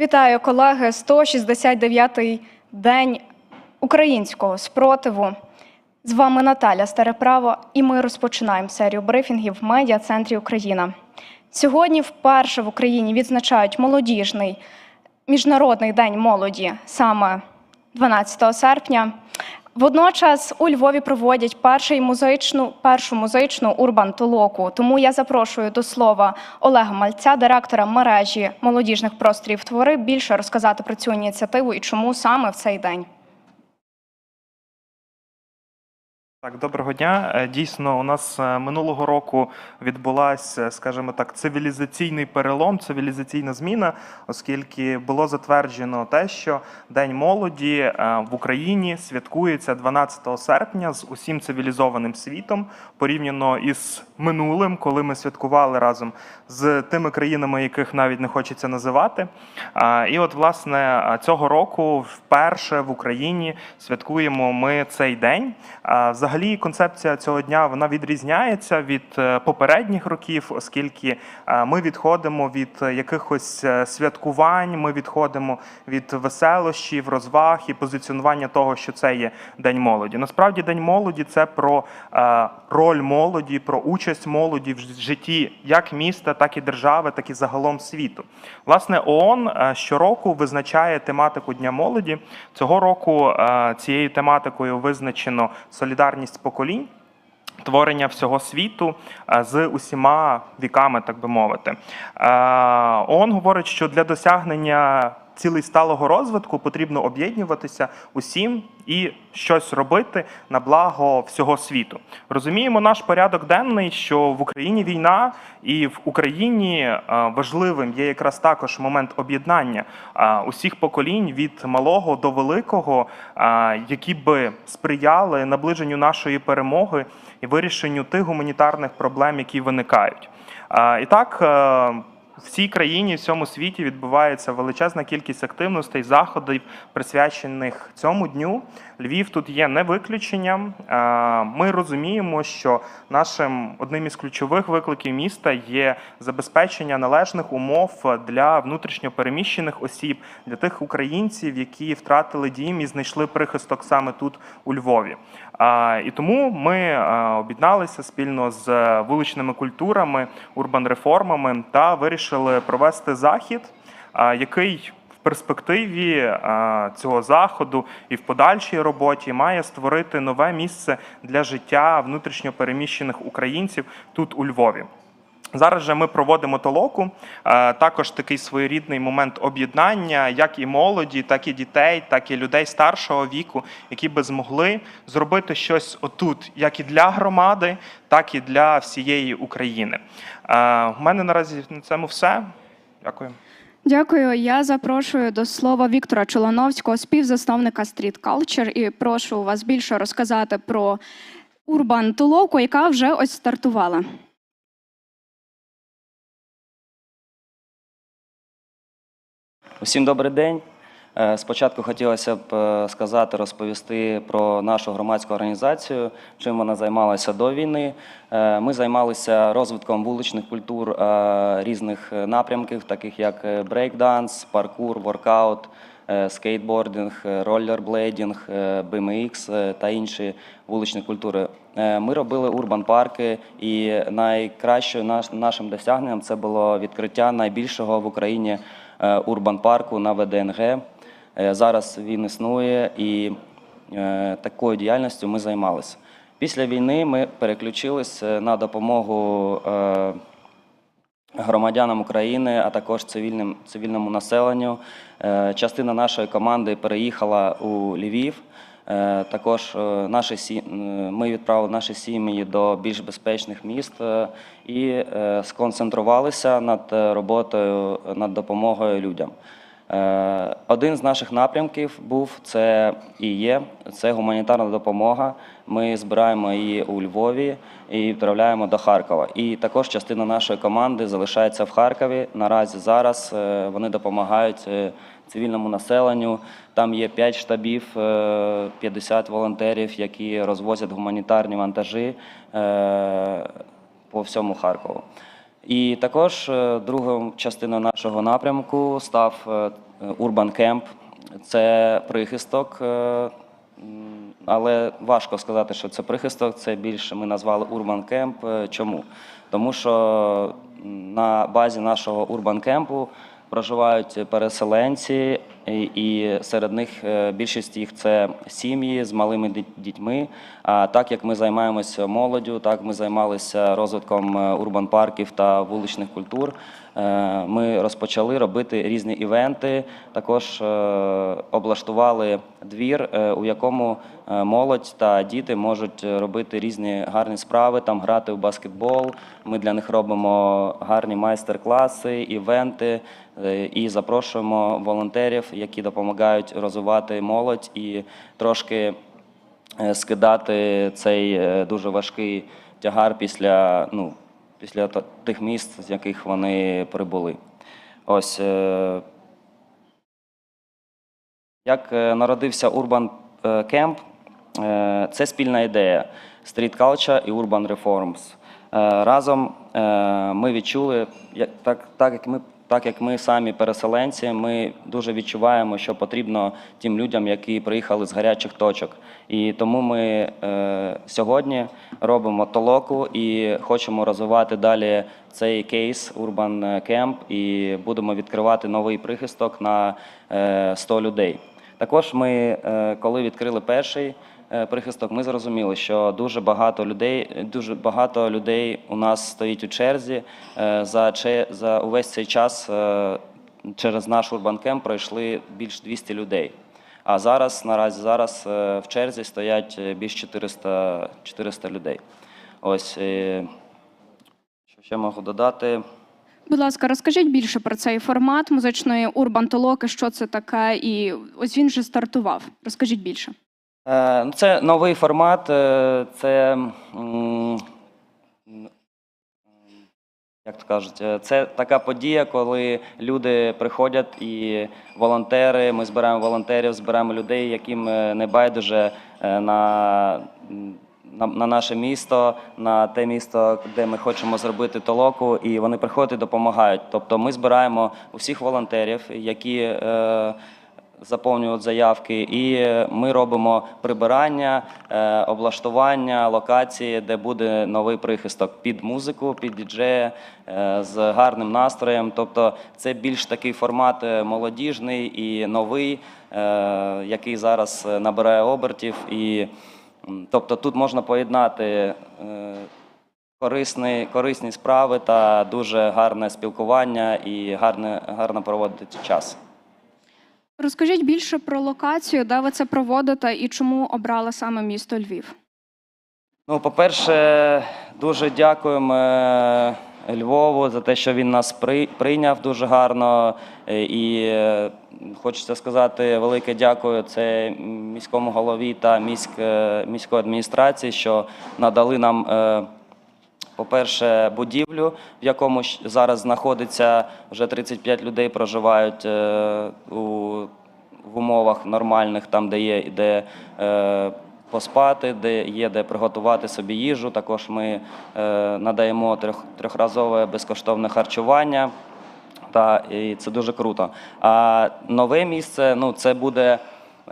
Вітаю, колеги! 169-й день українського спротиву. З вами Наталя Стареправо, і ми розпочинаємо серію брифінгів в медіа центрі Україна. Сьогодні вперше в Україні відзначають молодіжний міжнародний день молоді саме 12 серпня. Водночас у Львові проводять перший музичну, першу музичну урбан толоку. Тому я запрошую до слова Олега Мальця, директора мережі молодіжних просторів твори, більше розказати про цю ініціативу і чому саме в цей день. Так, доброго дня. Е, Дійсно, у нас е, минулого року відбулася, скажімо так, цивілізаційний перелом, цивілізаційна зміна, оскільки було затверджено те, що День молоді е, в Україні святкується 12 серпня з усім цивілізованим світом, порівняно із минулим, коли ми святкували разом з тими країнами, яких навіть не хочеться називати. І от, власне, цього року вперше в Україні святкуємо ми цей день. Взагалі, концепція цього дня вона відрізняється від е, попередніх років, оскільки е, ми відходимо від е, якихось святкувань, ми відходимо від веселощів, розваг і позиціонування того, що це є День молоді. Насправді, День молоді це про роль молоді, про участь молоді в житті як міста, так і держави, так і загалом світу. Власне, ООН щороку визначає тематику Дня молоді. Цього року цією тематикою визначено солідарність поколінь. Творення всього світу е, з усіма віками, так би мовити. Он ООН говорить, що для досягнення цілей сталого розвитку потрібно об'єднуватися усім і щось робити на благо всього світу. Розуміємо наш порядок денний, що в Україні війна, і в Україні е, важливим є якраз також момент об'єднання е, усіх поколінь від малого до великого, е, які би сприяли наближенню нашої перемоги і вирішенню тих гуманітарних проблем, які виникають. І так. В цій країні, всьому світі відбувається величезна кількість активностей, заходів, присвячених цьому дню. Львів тут є не виключенням. Е, Ми розуміємо, що нашим одним із ключових викликів міста є забезпечення належних умов для внутрішньопереміщених осіб, для тих українців, які втратили дім і знайшли прихисток саме тут у Львові. І тому ми е, об'єдналися спільно з вуличними культурами, урбан-реформами та вирішили провести захід, який в перспективі е, цього заходу і в подальшій роботі має створити нове місце для життя внутрішньопереміщених українців тут у Львові. Зараз же ми проводимо толоку, е, також такий своєрідний момент об'єднання, як і молоді, так і дітей, так і людей старшого віку, які би змогли зробити щось отут, як і для громади, так і для всієї України. Е, У мене наразі на цьому все. Дякую. Дякую. Я запрошую до слова Віктора Чолановського, співзасновника Street Culture, і прошу вас більше розказати про урбан толоку, яка вже ось стартувала. Усім добрий день. Е, Спочатку хотілося б е, сказати, розповісти про нашу громадську організацію, чим вона займалася до війни. Е, Ми займалися розвитком вуличних культур різних напрямків, таких як брейкданс, паркур, воркаут, скейтбординг, роллерблейдинг, BMX е, та інші вуличні культури. Ми робили урбан-парки, і найкращим наш- нашим досягненням це було відкриття найбільшого в Україні е, урбан-парку на ВДНГ. Е, Зараз він існує і е, такою діяльністю ми займалися. Після війни ми переключились е, на допомогу громадянам України, а також цивільним, цивільному населенню. Частина нашої команди переїхала у Львів. Е, Також е, наші сі- е, ми відправили наші сім'ї до більш безпечних міст і сконцентрувалися над роботою над допомогою людям. Один з наших напрямків був це і є це гуманітарна допомога. Ми збираємо її у Львові і відправляємо до Харкова. І також частина нашої команди залишається в Харкові. Наразі зараз вони допомагають цивільному населенню. Там є 5 штабів, е, 50 волонтерів, які розвозять гуманітарні вантажі е, по всьому Харкову. І також е, другою частиною нашого напрямку став е, Urban Camp. Це прихисток, е, але важко сказати, що це прихисток. Це більше ми назвали Camp. Е, Чому? Тому що на базі нашого Urban Camp проживають переселенці, і, серед них е, більшість їх це сім'ї з малими дітьми. А так як ми займаємося молоддю, так ми займалися розвитком е, урбан-парків та вуличних культур. е, Ми розпочали робити різні івенти. Також облаштували двір, у якому молодь та діти можуть робити різні гарні справи, там грати в баскетбол. Ми для них робимо гарні майстер-класи, івенти і запрошуємо волонтерів, які допомагають розвивати молодь і трошки е, скидати цей е, дуже важкий тягар після, ну, після тих міст, з яких вони прибули. Ось е, як народився Urban Camp, це спільна ідея Street Culture і Urban Reforms. Разом ми відчули, так, так, як ми, так як ми самі переселенці, ми дуже відчуваємо, що потрібно тим людям, які приїхали з гарячих точок. І тому ми е, сьогодні робимо толоку і хочемо розвивати далі цей кейс Urban Camp і будемо відкривати новий прихисток на е, 100 людей. Також ми, е, коли відкрили перший прихисток, ми зрозуміли, що дуже багато людей, дуже багато людей у нас стоїть у черзі. Е, За, за увесь цей час е, через наш урбанкем пройшли більш 200 людей. А зараз, наразі зараз е, в черзі стоять е, більш 400, 400 людей. Ось е, що ще можу додати. Будь ласка, розкажіть більше про цей формат музичної урбан-толоки, що це таке, і ось він вже стартував. Розкажіть більше. Е, ну, Це новий формат. е, Це як то кажуть, е, це така подія, коли люди приходять і волонтери. Ми збираємо волонтерів, збираємо людей, яким не байдуже на, на, на наше місто, на те місто, де ми хочемо зробити толоку, і вони приходять і допомагають. Тобто ми збираємо усіх волонтерів, які. Заповнюють заявки, і е, ми робимо прибирання, е, облаштування локації, де буде новий прихисток під музику, під діджея е, з гарним настроєм. Тобто це більш такий формат молодіжний і новий, який зараз набирає обертів. І тобто тут можна поєднати. Корисні, корисні справи та дуже гарне спілкування і гарне, гарно проводити час. Розкажіть більше про локацію, де ви це проводите і чому обрали саме місто Львів. Ну, по-перше, дуже дякуємо е, Львову за те, що він нас прийняв дуже гарно. Е, І е, хочеться сказати велике дякую це міському голові та міськ, міської адміністрації, що надали нам. По-перше, будівлю, в якому зараз знаходиться вже 35 людей, проживають е, у, в умовах нормальних, там, де є де е, поспати, де є де приготувати собі їжу. Також ми е, надаємо трьох, трьохразове безкоштовне харчування. Та і це дуже круто. А нове місце ну, це буде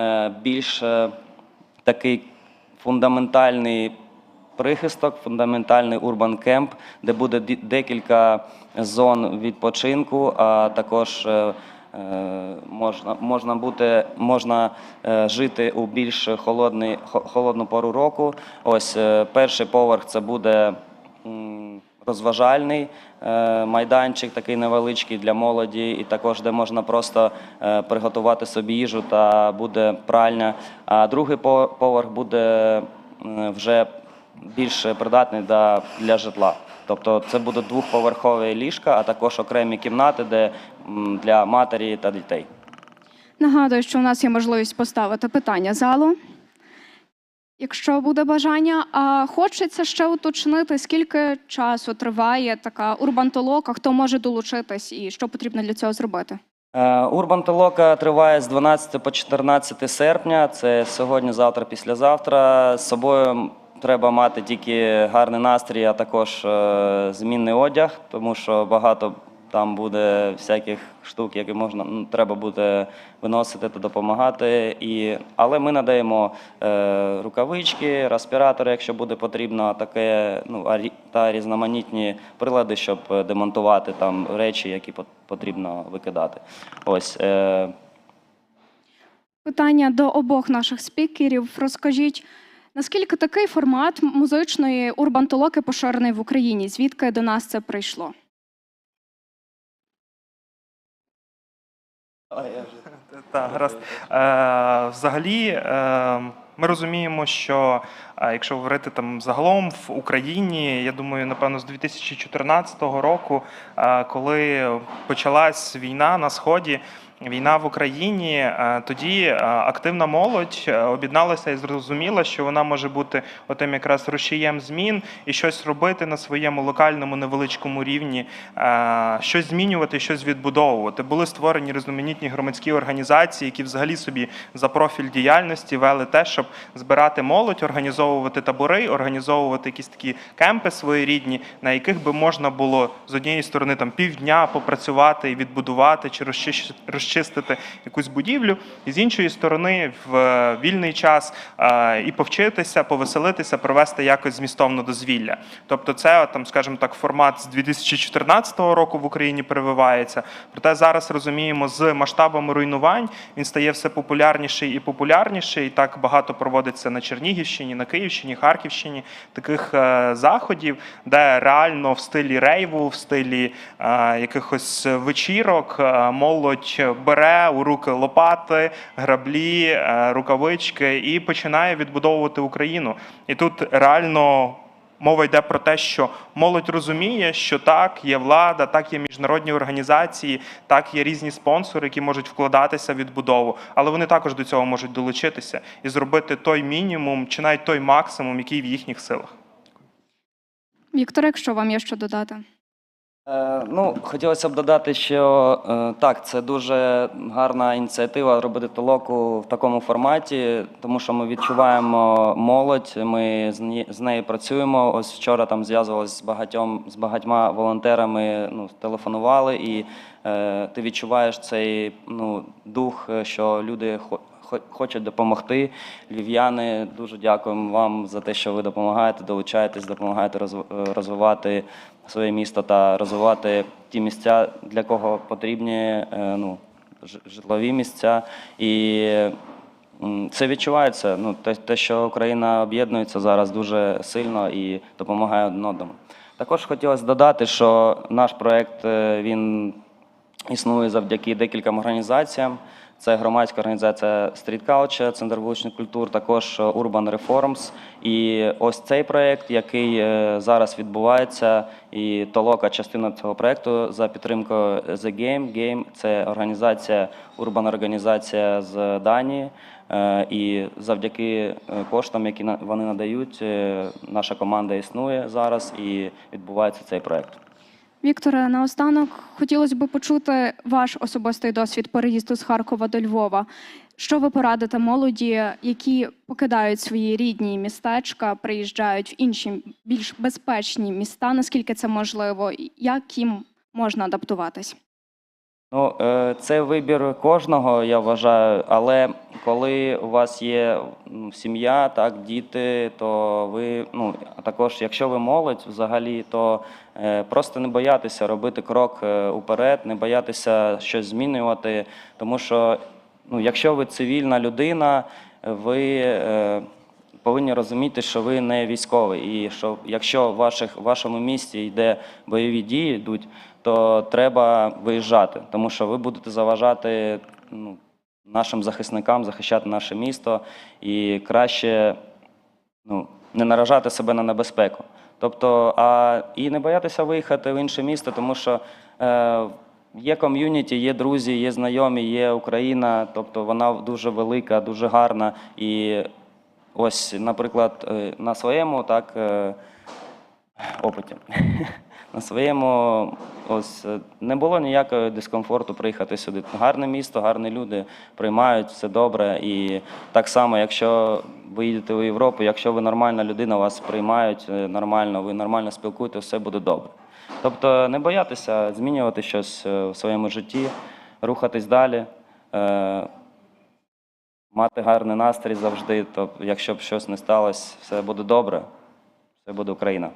е, більш е, такий фундаментальний прихисток, фундаментальний урбан кемп, де буде декілька зон відпочинку, а також е, е, можна, можна, бути, можна е, жити у більш холодний, холодну пору року. Ось перший поверх це буде. Розважальний майданчик, такий невеличкий для молоді, і також де можна просто приготувати собі їжу та буде пральня. А другий по- поверх буде вже більш придатний для, для житла. Тобто це будуть двохповерхові ліжка, а також окремі кімнати, де для матері та дітей. Нагадую, що у нас є можливість поставити питання залу. Якщо буде бажання, а хочеться ще уточнити, скільки часу триває така урбантолока, хто може долучитись і що потрібно для цього зробити? Е, Урбан Толока триває з 12 по 14 серпня. Це сьогодні, завтра, післязавтра. З собою треба мати тільки гарний настрій, а також е, змінний одяг, тому що багато там буде всяких штук, які можна ну, треба буде виносити та допомагати. І, але ми надаємо е, рукавички, респіратори, якщо буде потрібно, таке ну та різноманітні прилади, щоб демонтувати там речі, які пот- потрібно викидати. Ось. Е, Питання до обох наших спікерів. Розкажіть, наскільки такий формат музичної урбантолоки поширений в Україні? Звідки до нас це прийшло? Так, гаразд. Е, взагалі, е, ми розуміємо, що е, якщо говорити там загалом в Україні, я думаю, напевно, з 2014 року, коли почалась війна на сході. Війна в Україні, е, тоді е, активна молодь е, об'єдналася і зрозуміла, що вона може бути отим якраз рушієм змін і щось робити на своєму локальному невеличкому рівні, щось змінювати, щось відбудовувати. Були створені різноманітні громадські організації, які взагалі собі за профіль діяльності вели те, щоб збирати молодь, організовувати табори, організовувати якісь такі кемпи своєрідні, на яких би можна було з однієї сторони там півдня попрацювати і відбудувати чи розчищ- розчистити якусь будівлю, і з іншої сторони в е, вільний час е, і повчитися, повеселитися, провести якось змістовно дозвілля. Тобто, це там, скажімо так, формат з 2014 року в Україні прививається. Проте зараз розуміємо, з масштабами руйнувань він стає все популярніший і популярніший. І так багато проводиться на Чернігівщині, на Київщині, Харківщині таких е, заходів, де реально в стилі рейву, в стилі якихось вечірок молодь бере у руки лопати, граблі, е, рукавички і починає відбудовувати Україну. І тут реально. Мова йде про те, що молодь розуміє, що так, є влада, так є міжнародні організації, так є різні спонсори, які можуть вкладатися в відбудову, але вони також до цього можуть долучитися і зробити той мінімум чи навіть той максимум, який в їхніх силах. Віктор, якщо вам є що додати? Е, Ну, хотілося б додати, що е, так, це дуже гарна ініціатива робити толоку в такому форматі, тому що ми відчуваємо молодь, ми з нею працюємо. Ось вчора там зв'язувалися з багатьом з багатьма волонтерами, ну, телефонували, і е, ти відчуваєш цей ну, дух, що люди хо- хо- хочуть допомогти. Львів'яни, дуже дякуємо вам за те, що ви допомагаєте, долучаєтесь, допомагаєте розв- розвивати своє місто та розвивати ті місця, для кого потрібні е, ну, житлові місця. І це відчувається. Ну, те, що Україна об'єднується зараз дуже сильно і допомагає одному. Також хотілося додати, що наш проект е, він існує завдяки декільком організаціям. Це громадська організація Street Culture, Центр вуличних культур, також е, Urban Reforms. І ось цей проєкт, який е, зараз відбувається, і Толока частина цього проєкту за підтримкою The Game. Game – це організація, урбана організація з Данії. Е, І завдяки коштам, які вони надають, наша команда існує зараз і відбувається цей проєкт. Вікторе, наостанок хотілося б почути ваш особистий досвід переїзду з Харкова до Львова. Що ви порадите молоді, які покидають свої рідні містечка, приїжджають в інші більш безпечні міста? Наскільки це можливо? Як їм можна адаптуватись? Ну, е, це вибір кожного, я вважаю. Але коли у вас є ну, сім'я, так, діти, то ви, ну, а також, якщо ви молодь взагалі, то е, просто не боятися робити крок е, уперед, не боятися щось змінювати. Тому що, ну, якщо ви цивільна людина, ви. Повинні розуміти, що ви не військовий, і що якщо в ваших, вашому місті йде бойові дії, йдуть, то треба виїжджати, тому що ви будете заважати ну, нашим захисникам захищати наше місто і краще ну, не наражати себе на небезпеку. Тобто, а і не боятися виїхати в інше місто, тому що е, є ком'юніті, є друзі, є знайомі, є Україна, тобто вона дуже велика, дуже гарна. І ось, наприклад, е, на своєму так е, опиті. На своєму ось е, не було ніякого дискомфорту приїхати сюди. Гарне місто, гарні люди приймають все добре. І так само, якщо ви їдете у Європу, якщо ви нормальна людина, вас приймають нормально, ви нормально спілкуєтеся, все буде добре. Тобто не боятися змінювати щось в своєму житті, рухатись далі, мати гарний настрій завжди. Тобто, якщо б щось не сталося, все буде добре, все буде Україна.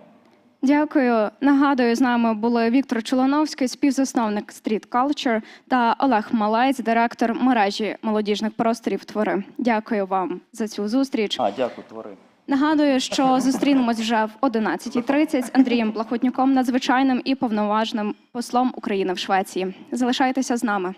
Дякую. Нагадую, з нами були Віктор Чолановський, співзасновник Street Culture та Олег Малець, директор мережі молодіжних просторів Твори. Дякую вам за цю зустріч. А, дякую, твори. Нагадую, що зустрінемось вже в 11.30 з Андрієм Блахотнюком, надзвичайним і повноважним послом України в Швеції. Залишайтеся з нами.